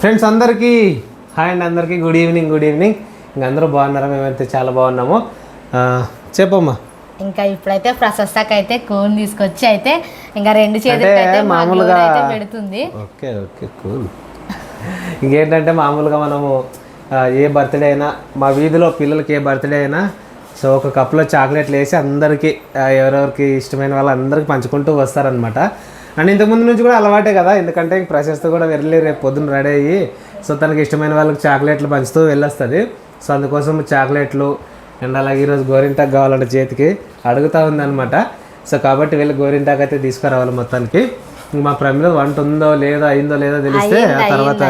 Friends అందరికీ hi అండి అందరికీ గుడ్ ఈవినింగ్ గుడ్ ఈవినింగ్ ఇంక అందరూ బాగున్నారా? మేమైతే చాలా బాగున్నాము. చెప్పమ్మా. ఇంకా ఇప్పుడైతే ప్రశస్తకి అయితే కోన్ తీసుకొచ్చి అయితే ఇంకా రెండు మామూలుగా- పెడుతుంది. ఓకే ఓకే కూల్ ఇంకేంటంటే మామూలుగా మనము ఏ బర్త్డే అయినా మా వీధిలో పిల్లలకి ఏ బర్త్డే అయినా సో ఒక కప్లో చాక్లెట్లు వేసి అందరికీ ఎవరెవరికి ఇష్టమైన వాళ్ళందరికీ పంచుకుంటూ వస్తారనమాట అండ్ ఇంతకుముందు నుంచి కూడా అలవాటే కదా ఎందుకంటే ఇంక ప్రశస్త కూడా వెళ్ళి రేపు పొద్దున్న రెడీ అయ్యి సో తనకి ఇష్టమైన వాళ్ళకి చాక్లెట్లు పంచుతూ వెళ్ళొస్తుంది. సో అందుకోసం చాక్లెట్లు అండ్ అలాగే ఈరోజు గోరింటాకు కావాలంటే చేతికి అడుగుతూ ఉందన్నమాట. సో కాబట్టి వెళ్ళి గోరింటాకు అయితే తీసుకురావాలి మొత్తానికి. మా ప్రమిలో వంట ఉందో లేదో అయిందో లేదో తెలిస్తే ఆ తర్వాత.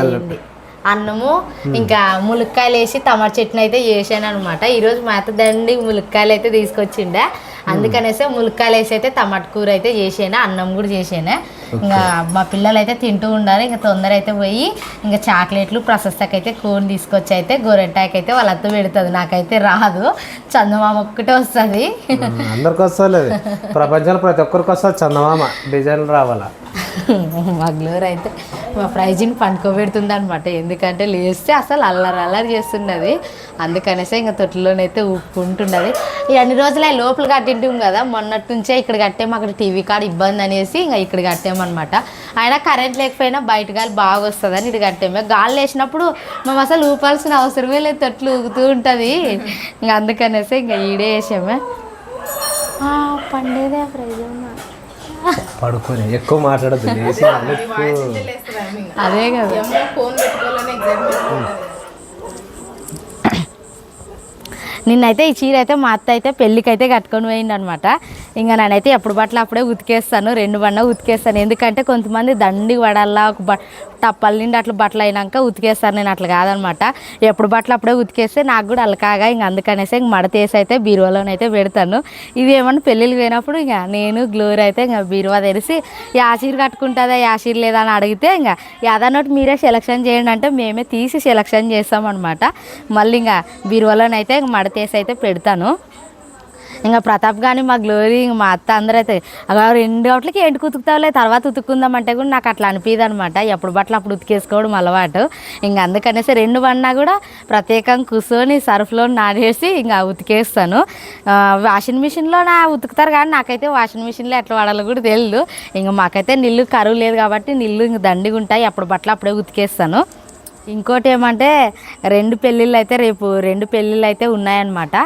అన్నము ఇంకా ములక్కాయలు వేసి టమాటా చట్నీ అయితే చేసాను అనమాట ఈరోజు మా అత్త దండి ములక్కాయలు అయితే తీసుకొచ్చిండే అందుకనేసి ములక్కాయలు వేసి అయితే టమాటా కూర అయితే చేసాను అన్నం కూడా చేసాను. ఇంకా మా పిల్లలు అయితే తింటూ ఉండాలి ఇంకా తొందర అయితే పోయి ఇంకా చాక్లెట్లు ప్రశస్తకి అయితే కోన్ తీసుకొచ్చి అయితే గోరెంటాకి అయితే వాళ్ళతో పెడుతుంది నాకైతే రాదు. చందమామ ఒక్కటే వస్తుంది. ఉమ్, అందరికి వస్తలేదు ప్రపంచంలో ప్రతి ఒక్కరికి వస్తుంది చందమామ డిజైన్లు రావాలా? మా గ్లోర్ అయితే మా ప్రైజ్ని పండుకోబెడుతుంది అనమాట ఎందుకంటే లేస్తే అసలు అల్లరి అల్లరి చేస్తున్నది. అందుకనేసే ఇంకా తొట్టిలోనైతే ఊపుకుంటున్నది. ఈ అన్ని రోజులు అవి లోపల కట్టింటాం కదా మొన్నటి నుంచే ఇక్కడ కట్టాము అక్కడ టీవీ కాడ ఇబ్బంది అనేసి ఇంకా ఇక్కడ కట్టామన్నమాట. అయినా కరెంట్ లేకపోయినా బయట గాలి బాగా వస్తుందని ఇటు కట్టాము. గాలి వేసినప్పుడు మేము అసలు ఊపాల్సిన అవసరమే లేదు తొట్లు ఊగుతూ ఉంటుంది. ఇంకా అందుకనేసి ఇంకా ఈడే వేసామే. ఆ, పండేదే ప్రైజ్ పడుకొని ఎక్కువ మాట్లాడద్దు. అదే కదా. నిన్నైతే ఈ చీర అయితే మా అత్త అయితే పెళ్ళికైతే కట్టుకొని పోయింది అనమాట ఇంకా నేనైతే ఎప్పుడు బట్టలు అప్పుడే ఉతికేస్తాను రెండు బండ ఉతికేస్తాను. ఎందుకంటే కొంతమంది దండి వడల్లా ఒక బ టప్పల నిండి అట్లా బట్టలు అయినాక ఉతికేస్తాను. నేను అట్లా కాదనమాట. ఎప్పుడు బట్టలు అప్పుడే ఉతికేస్తే నాకు కూడా అలకాగా. ఇంక అందుకనేసి ఇంక మడతేసి అయితే బీరువాలోనైతే పెడతాను. ఇది ఏమన్నా పెళ్ళిళ్ళకి పోయినప్పుడు ఇంకా నేను గ్లోరీ అయితే ఇంకా బీరువా తెలిసి యాసీర్ కట్టుకుంటుందా? యాసీర్ లేదా? అని అడిగితే ఇంకా యాదన్నట్టు మీరే సెలక్షన్ చేయండి. అంటే మేమే తీసి సెలక్షన్ చేస్తామన్నమాట మళ్ళీ ఇంకా బీరువాలోనైతే ఇంక మడతేసి అయితే పెడతాను. ఇంకా ప్రతాప్ కానీ మా గ్లోరీ మా అత్త అందరూ అయితే అలా రెండు గంటలకి ఎండు ఉతుకుతావులే తర్వాత ఉతుక్కుందాం అంటే కూడా నాకు అట్లా అనిపించదు అనమాట ఎప్పుడు బట్టలు అప్పుడు ఉతికేసుకోవడం అలవాటు. ఇంకా అందుకనేసి రెండు పడినా కూడా ప్రత్యేకంగా కూర్చొని సర్ఫ్లో నానేసి ఇంకా ఉతికేస్తాను. వాషింగ్ మిషన్లో నా ఉతుకుతారు కానీ నాకైతే వాషింగ్ మిషన్లో ఎట్లా వాడాలో కూడా తెలియదు ఇంకా మాకైతే నీళ్ళు కరువు లేదు కాబట్టి నీళ్ళు ఇంక దండిగా ఉంటాయి. అప్పుడు బట్టలు అప్పుడే ఉతికేస్తాను. ఇంకోటి ఏమంటే రెండు పెళ్ళిళ్ళు అయితే రేపు రెండు పెళ్ళిళ్ళు అయితే ఉన్నాయన్నమాట.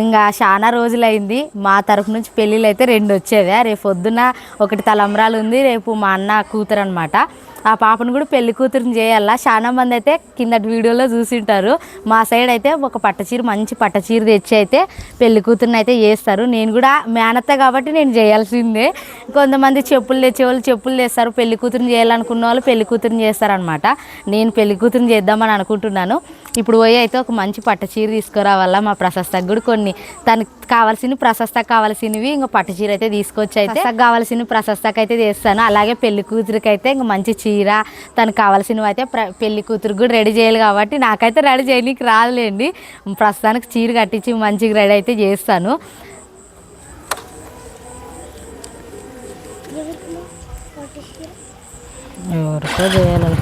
ఇంకా చాలా రోజులైంది. మా తరఫు నుంచి పెళ్ళిళ్ళు అయితే రెండు వచ్చేదే. రేపు పొద్దున ఒకటి తలంబ్రాలు ఉంది రేపు మా అన్న కూతురు అనమాట ఆ పాపను కూడా పెళ్ళి కూతురుని చేయాలా? చాలా మంది అయితే కిందటి వీడియోలో చూసింటారు. మా సైడ్ అయితే ఒక పట్టచీర మంచి పట్టచీర తెచ్చి అయితే పెళ్ళి కూతురుని అయితే చేస్తారు. నేను కూడా మేనత్త కాబట్టి నేను చేయాల్సిందే. కొంతమంది చెప్పులు తెచ్చేవాళ్ళు చెప్పులు తెస్తారు. పెళ్ళి కూతురుని చేయాలనుకున్న వాళ్ళు పెళ్ళి కూతురుని చేస్తారనమాట నేను పెళ్ళి కూతురుని చేద్దామని అనుకుంటున్నాను. ఇప్పుడు పోయి అయితే ఒక మంచి పట్టచీర తీసుకురావాలా? మా ప్రశస్తకు కూడా కొన్ని. తనకి కావాల్సిన ప్రశస్తకు కావాల్సినవి ఇంకా పట్టచీర అయితే తీసుకొచ్చి అయితే కావాల్సిన ప్రశస్తకు అయితే చేస్తాను. అలాగే పెళ్ళి కూతురికి అయితే ఇంకా మంచి చీర తనకు కావాల్సినవి అయితే పెళ్ళి కూతురికి కూడా రెడీ చేయాలి కాబట్టి నాకైతే రెడీ చేయడానికి రాదులేండి. ప్రస్తుతానికి చీర కట్టించి మంచిగా రెడీ అయితే చేస్తాను. ఎవరికో చేయాలి.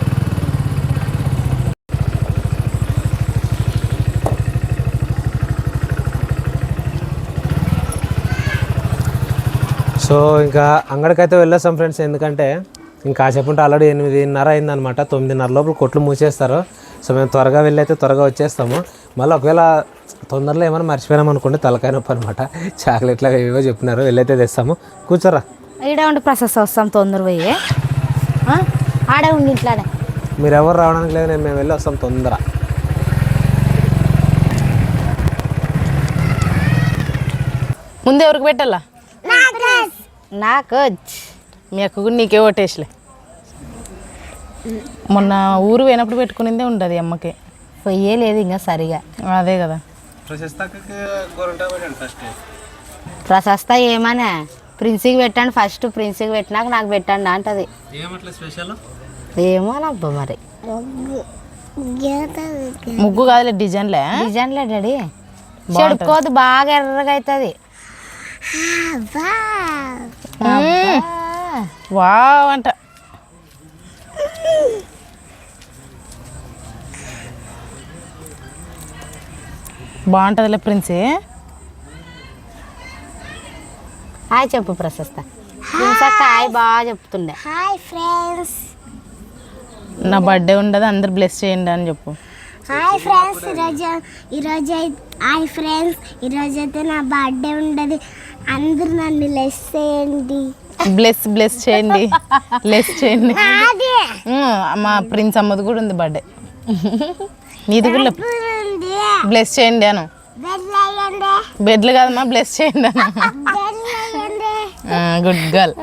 సో ఇంకా అంగడికైతే వెళ్ళొస్తాం ఫ్రెండ్స్. ఎందుకంటే ఇంకా కాసేపు ఉంటే ఆల్రెడీ ఎనిమిదిన్నర అయిందనమాట తొమ్మిదిన్నర లోపల కొట్లు మూసేస్తారు. సో మేము త్వరగా వెళ్ళి అయితే త్వరగా వచ్చేస్తాము. మళ్ళీ ఒకవేళ తొందరలో ఏమైనా మర్చిపోయినాం అనుకోండి తలకాయ నొప్పి అనమాట. చాక్లెట్లు అవి ఏవో చెప్పినారు వెళ్ళైతే తెస్తాము. కూర్చోరా. ఈడే ఉండి ప్రాసెస్ వస్తాం తొందర పోయి. ఆ? ఆడే ఉండి ఇంట్లాడే మీరు ఎవరు రావడానికి లేదు నేను మేము వెళ్ళి వస్తాం తొందర ముందు ఎవరికి పెట్టాలా? నాకు మీ అక్క కూడా నీకే ఓటేసలే. మొన్న ఊరు పోయినప్పుడు పెట్టుకునిందే ఉండదు అమ్మకి. పొయ్యే లేదు ఇంకా సరిగా. అదే కదా. ప్రశస్త ఏమనే? ప్రిన్సీకి పెట్టండి ఫస్ట్ ప్రిన్సీకి పెట్టినాక నాకు పెట్టండి అంటది. ఏమట్లా స్పెషల్ ఏమో నబ్బ మరి. ముగ్గు కాదులే డిజైన్లే. డిజైన్లే డాడీ. చెడుకోదు బాగా ఎర్రగా అవుతుంది వావ్ అంట. బాగుంటుందిలే ప్రిన్సే. హాయ్ చెప్పు ప్రశస్త. హాయ్ బాగా చెప్తుండే. హాయ్ ఫ్రెండ్స్ నా బర్త్డే ఉండదు అందరు బ్లెస్ చేయండి అని చెప్పు. హాయ్ ఫ్రెండ్స్ ఈరోజు ఈరోజు హాయ్ ఫ్రెండ్స్ ఈరోజు అయితే నా బర్త్డే ఉండదు అందరూ నన్ను లెస్ చేయండి. బ్లెస్ బ్లెస్ చేయండి. లెస్ చేయండి. మా ప్రిన్స్ అమ్మది కూడా ఉంది బర్త్డే నీది కూడా బ్లెస్ చేయండి అను. బెడ్లు కాదమ్మా బ్లెస్ చేయండి అను. గుడ్ గర్ల్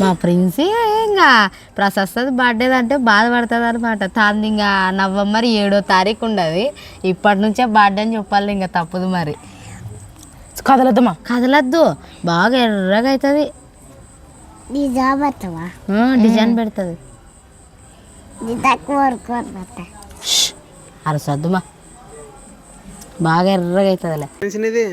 మా ప్రిన్సి ఇంకా ప్రశస్తది బర్త్డే అంటే బాధపడుతుంది అనమాట తాను ఇంకా నవంబర్ ఏడో తారీఖు ఉండదు. ఇప్పటి నుంచే బర్త్డే అని చెప్పాలి ఇంకా తప్పదు మరి. కదలద్దమ్మా. కదలద్దు. బాగా ఎర్రగా అవుతుంది డిజైన్ పెడుతుంది. అరసద్దుమా. బాగా ఎర్రగా అవుతుందిలే ఇది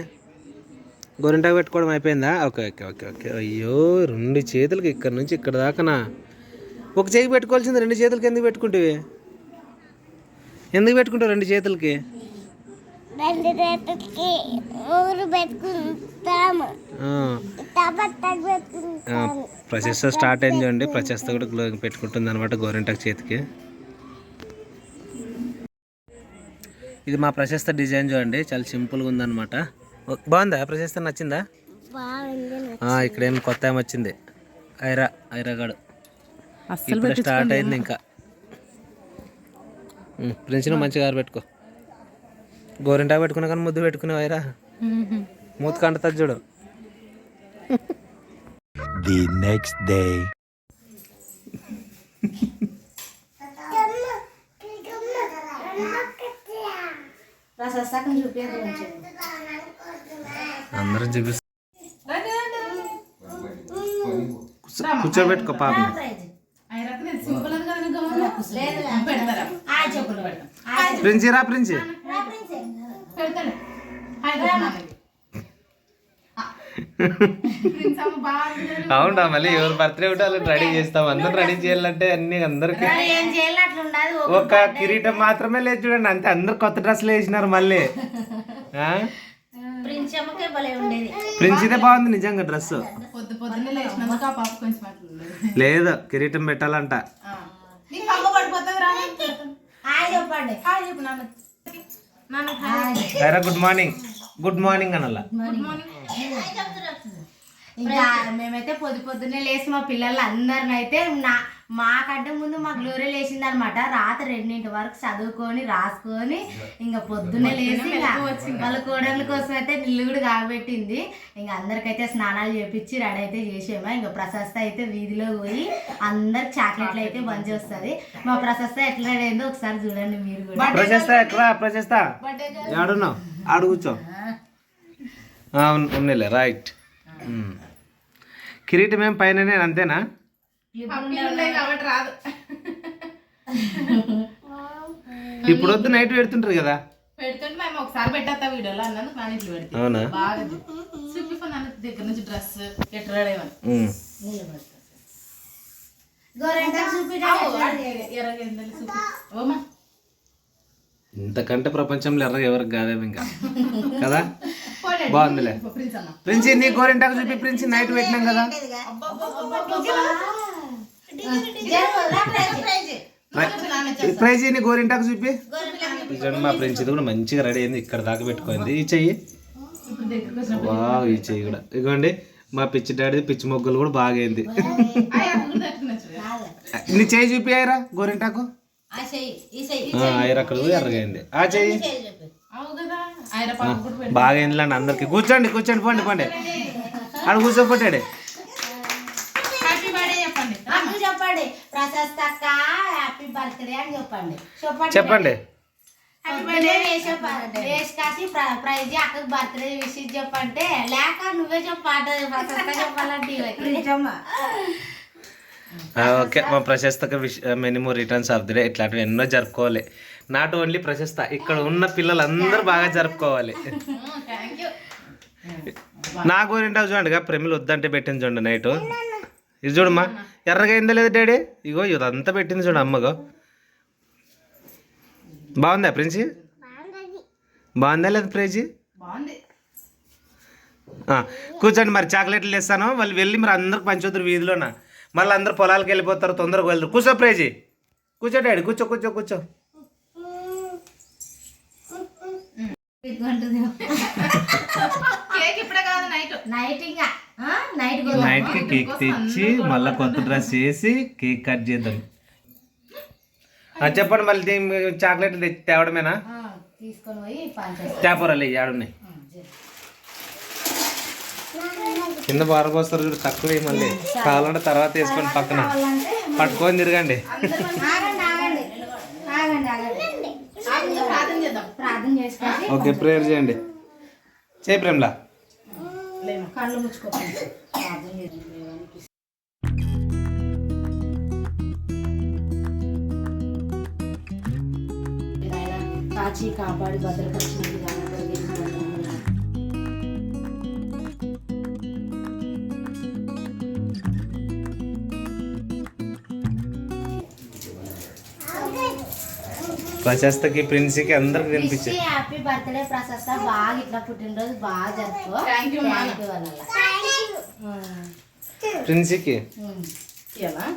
గోరింటాకు పెట్టుకోవడం అయిపోయిందా? Okay okay okay okay. అయ్యో రెండు చేతులకి ఇక్కడ నుంచి ఇక్కడ దాకానా ఒక చేయి పెట్టుకోవాల్సింది రెండు చేతులకి ఎందుకు పెట్టుకుంటేవి? ఎందుకు పెట్టుకుంటావు రెండు చేతులకి? రెండు ఊరు పెట్టుకుంటాము. ప్రశస్త స్టార్ట్ అయింది చూడండి. ప్రశస్త కూడా గ్లో పెట్టుకుంటుంది అనమాట గోరింటాకు చేతికి. ఇది మా ప్రశస్త డిజైన్ చూడండి. చాలా సింపుల్గా ఉందన్నమాట. బాగుందా? ప్రశస్త నచ్చిందా? ఇక్కడ ఏం కొత్త ఏం వచ్చింది? ఐరా ఐరాగాడు. ఇప్పుడు స్టార్ట్ అయింది ఇంకా. ప్రిన్సిను మంచిగా పెట్టుకో గోరింటా పెట్టుకున్నా కానీ ముద్దు పెట్టుకునే ఐరా మూత కంటుతుంది చూడు. The next day. అందరూ చూపిస్తారు కూర్చోబెట్టుకో పాపని ప్రిన్సి రా ప్రిన్సి. అవునా మళ్ళీ ఎవరు బర్త్డే ఉంటే రెడీ చేస్తాం. అందరం రెడీ చేయాలంటే అన్ని అందరికి ఒక కిరీటం మాత్రమే లేదు చూడండి అంతే. అందరు కొత్త డ్రెస్సులు వేసినారు మళ్ళీ. ఆ? ప్రిన్సిదే బాగుంది నిజంగా డ్రెస్ లేదు కిరీటం పెట్టాలంట. Good morning. గుడ్ మార్నింగ్ అనల్లా ఇంకా మేమైతే పొద్దు పొద్దున్నే లేచి మా పిల్లలు అందరిని అయితే నా మాకంటే ముందు మా గ్లోరీ లేచింది అనమాట రాత్రి రెండింటి వరకు చదువుకొని రాసుకొని ఇంకా పొద్దున్నే లేచి వాళ్ళ కోడళ్ళ కోసం అయితే నిల్లు కూడా కాబెట్టింది ఇంకా అందరికైతే స్నానాలు చేపించి రెడీ అయితే చేసాము. ఇంకా ప్రశస్త అయితే వీధిలో పోయి అందరికి చాక్లెట్లు అయితే బంద్ చేస్తుంది. మా ప్రశస్త ఎట్లా రెడీ అయిందో ఒకసారి చూడండి మీరు కూడా. ప్రశస్త ఎట్లా? ప్రశస్త? ఆడున్నావు ఆడు కూర్చో ఆ, ఉన్- ఉన్నిలే రైట్. కిరీటం ఏం పైన అంతేనా? ఇప్పుడు వద్దు నైట్ పెడుతుంటారు కదా? పెడుతుంటే మేము ఒకసారి పెట్టేస్తా వీడియోలో అన్నందుకు నాన్న ఇట్లా పెడతా. అవునా? బాగా చూపిపో నాన్న దగ్గర నుంచి డ్రెస్ ఎట్లా రెడీ అవ్వాలి. ఉమ్. ఓమా. ఇంతకంటే ప్రపంచంలో ఎర్ర ఎవరికి కాదేమో ఇంకా? కదా? బాగుందిలే. ప్రిన్సి నీ గోరింటాకు చూపి ప్రిన్సి నైట్ పెట్టినాం కదా. ప్రైజ్ నీ గోరింటాకు చూపి. చూడండి మా ప్రిన్స్ ఇది కూడా మంచిగా రెడీ అయింది ఇక్కడ దాకా పెట్టుకుంది ఈ చెయ్యి. వా ఈ చెయ్యి కూడా. ఇదిగోండి మా పిచ్చి డాడీ పిచ్చి మొగ్గలు కూడా బాగా అయింది. నీ చెయ్యి చూపి అయ్యరా గోరింటాకు ఆ, ఐరా అక్కడ కూడా ఎర్రగా అయింది. ఆ చెయ్యి అవు కదా ఆయన పాప కూడా పెట్టు. బాగా అయిందిలేండి అందరికి. కూర్చోండి కూర్చోండి పోండి పోండి. హ్యాపీ బర్త్డే చెప్పండి. చెప్పండి. హ్యాపీ బర్త్డే అని ప్రైజ్ అక్కకి బర్త్డే చెప్పంటే లేక నువ్వే చెప్పాట ప్రశస్త చెప్పాలంటే ఇవ్వ. ఆ, ఓకే. మా ప్రశస్తక wish minimum returns of the day ఇట్లాంటివి ఎన్నో జరుపుకోవాలి. నాట్ ఓన్లీ ప్రశస్త ఇక్కడ ఉన్న పిల్లలందరూ బాగా జరుపుకోవాలి. థ్యాంక్ యూ నా గోరింటాకు చూడండి ప్రేమిలు వద్దంటే పెట్టింది చూడండి నైట్. ఇది చూడమ్మా ఎర్రగా అయిందా లేదు డాడీ? ఇగో ఇదంతా పెట్టింది చూడు అమ్మగో. బాగుందా ప్రిన్సి బాగుందా లేదా ప్రేజీ? కూర్చోండి మరి చాక్లెట్లు ఇస్తాను వాళ్ళు వెళ్ళి మరి అందరికి పంచొద్దురు వీధిలోన. మళ్ళీ అందరు పొలాలకు వెళ్ళిపోతారు తొందరగా వెళ్తారు కూర్చో ప్రేజీ. కూర్చో డాడీ కూర్చో కూర్చో కూర్చో. కేక్ ఇప్పుడే కాదు నైట్ నైట్ ఇంకా. నైట్ నైట్కి కేక్ తెచ్చి మళ్ళీ కొత్త డ్రెస్ వేసి కేక్ కట్ చేద్దాం. ఆ, చెప్పండి మళ్ళీ చాక్లెట్లు తెచ్చి తేవడమేనా? తీసుకొని పోయి తేపరాలి ఏడున్నాయి కింద బారపోస్తారు చూడు తక్కువ మళ్ళీ. కావాలంటే తర్వాత వేసుకొని పక్కన. పట్టుకొని తిరగండి. ఓకే ప్రేయర్ చేయండి. చేయి ప్రేమ్లా. కళ్ళు కాచి కాపాడి భద్రపరిచిన ప్రశస్తకి ప్రిన్సీకి అందరికి తినిపించే. విష్ హ్యాపీ బర్త్డే ప్రశస్త. బాగా ఇట్లా పుట్టినరోజు బాగా జరుపుకో. You వల్ల ప్రిన్సీకి. ఎలా?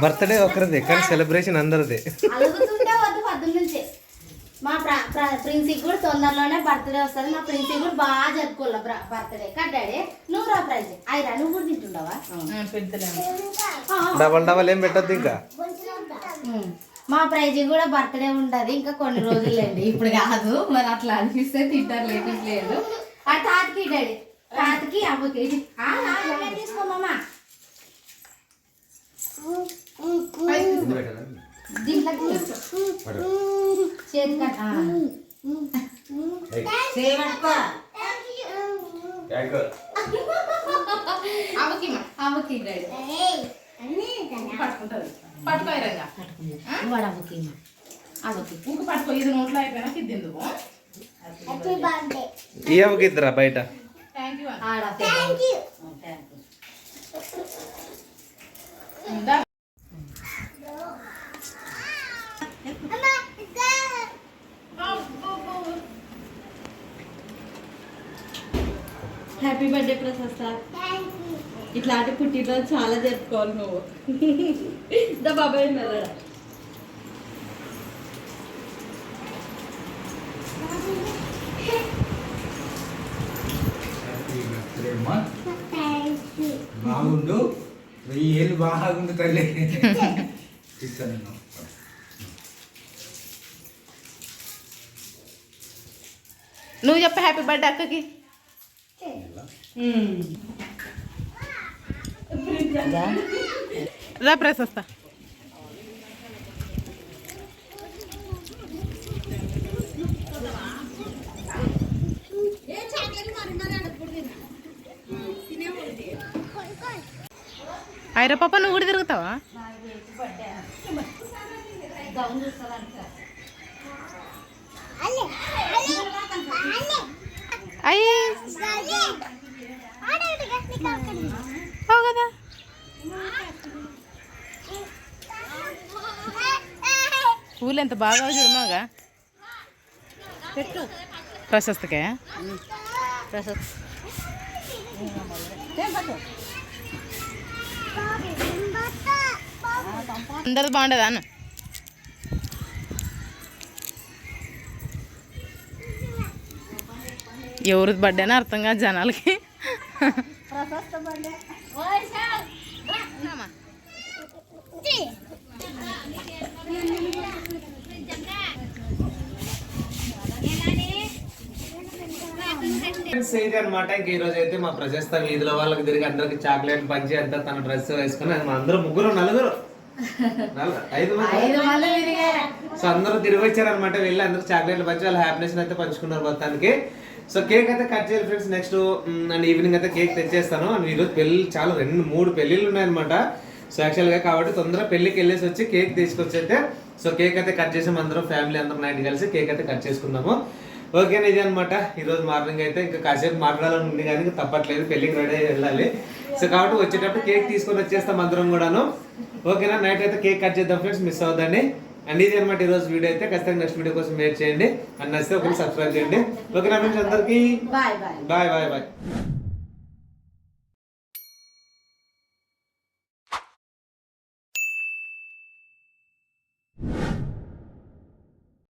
బర్త్డే ఒకరిది కానీ సెలబ్రేషన్ అందరిది. మా ప్ర ప్ర- ప్రిన్సీకి కూడా తొందరలోనే బర్త్డే వస్తుంది. మా ప్రిన్సీ కూడా బాగా జరుపుకోవాలి బర్త్డే. కదా డాడీ నువ్వు రా ప్రైజ్. అయిరా నువ్వు కూడా తింటుండవా? డబల్ డబల్ ఏం పెట్టద్దు ఇంకా? ఉమ్. మా ప్రైజ్ కూడా బర్త్డే ఉంటుంది ఇంకా కొన్ని రోజులండి. ఇప్పుడు కాదు మరి అట్లా అనిపిస్తే తింటారు లేపించలేదు ఆ తాతకి డాడీ తాతకి అవ్వకి తీసుకోమమ్మా దీంట్లో తీసుకో. చేతి కట్ ఆ. అవకి అవ్వకి డాడీ పట్టుకుంటుంది పట్టుకోయి రంగా వాడు అవ్వకి అవ్వకి ఇంక పట్టుకో ఇది నోట్లో అయిపోయినాక ఇది ఎందుకు హ్యాపీ బర్త్డే ఈ అవ్వకి ఇద్దరా బయట? థ్యాంక్ యూ ఆడ థ్యాంక్ యూ థ్యాంక్ యూ ఉందా? అమ్మా ఇదా happy birthday Prashasta thank you ఇట్లాంటి పుట్టినరోజు చాలా జరుపుకోవాలి నువ్వు. దా బాబాయ్ మెల్లడా థ్యాంక్ యూ బాగుండు. వెయ్యి ఏళ్ళు బాగుండు తల్లి. ఇస్తాను నేను. నువ్వు చెప్ప హ్యాపీ బర్త్డే అక్కకి. రా ప్రెస్ వస్తా అయిరా పాప నువ్వు కూడా తిరుగుతావా? అయ్యి. కదా. పూలు ఎంత బాగా చూడమాగా? పెట్టు. ప్రశస్తకే? అందరిది బాగుండదా అన్న? ఎవరిది బర్త్డేనా అర్థం కాదు జనాలకి. ఫ్రెండ్స్ ఇది అనమాట ఇంక ఈ రోజు అయితే మా ప్రశస్త వీధిలో వాళ్ళకి తిరిగి అందరికి చాక్లెట్ పంచి అంతా తన డ్రెస్ వేసుకుని మా అందరూ ముగ్గురు నలుగురు. ఐదు మంది. సో అందరూ తిరిగి వచ్చారనమాట వెళ్ళి అందరూ చాక్లెట్లు పంచి వాళ్ళ హ్యాపీనెస్ అయితే పంచుకున్నారు మొత్తానికి. సో కేక్ అయితే కట్ చేయాలి ఫ్రెండ్స్. నెక్స్ట్ అండ్ ఈవినింగ్ అయితే కేక్ తెచ్చేస్తాను. అండ్ ఈరోజు పెళ్ళి చాలా రెండు మూడు పెళ్ళిళ్ళు ఉన్నాయన్నమాట. సో యాక్చువల్గా కాబట్టి తొందరగా పెళ్ళికి వెళ్ళేసి వచ్చి కేక్ తీసుకొచ్చి అయితే సో కేక్ అయితే కట్ చేసాం అందరం ఫ్యామిలీ అందరం నైట్ కలిసి కేక్ అయితే కట్ చేసుకుందాము. ఓకేనా ఇది అనమాట ఈరోజు మార్నింగ్ అయితే ఇంకా కాసేపు మాట్లాడాలని ఉంది కానీ తప్పట్లేదు. పెళ్ళికి రెడీ అయ్యి వెళ్ళాలి. సో కాబట్టి వచ్చేటప్పుడు కేక్ తీసుకొని వచ్చేస్తాం అందరం కూడాను. ఓకేనా? నైట్ అయితే కేక్ కట్ చేద్దాం ఫ్రెండ్స్. మిస్ అవుదండి అండ్ ఇది అనమాట ఈరోజు వీడియో అయితే. ఖచ్చితంగా నెక్స్ట్ వీడియో కోసం వెయిట్ చేయండి. అండ్ నచ్చితే ఒకరికి సబ్స్క్రైబ్ చేయండి. ఓకే నా ఫ్రెండ్స్? అందరికీ బాయ్ బాయ్ బాయ్ బాయ్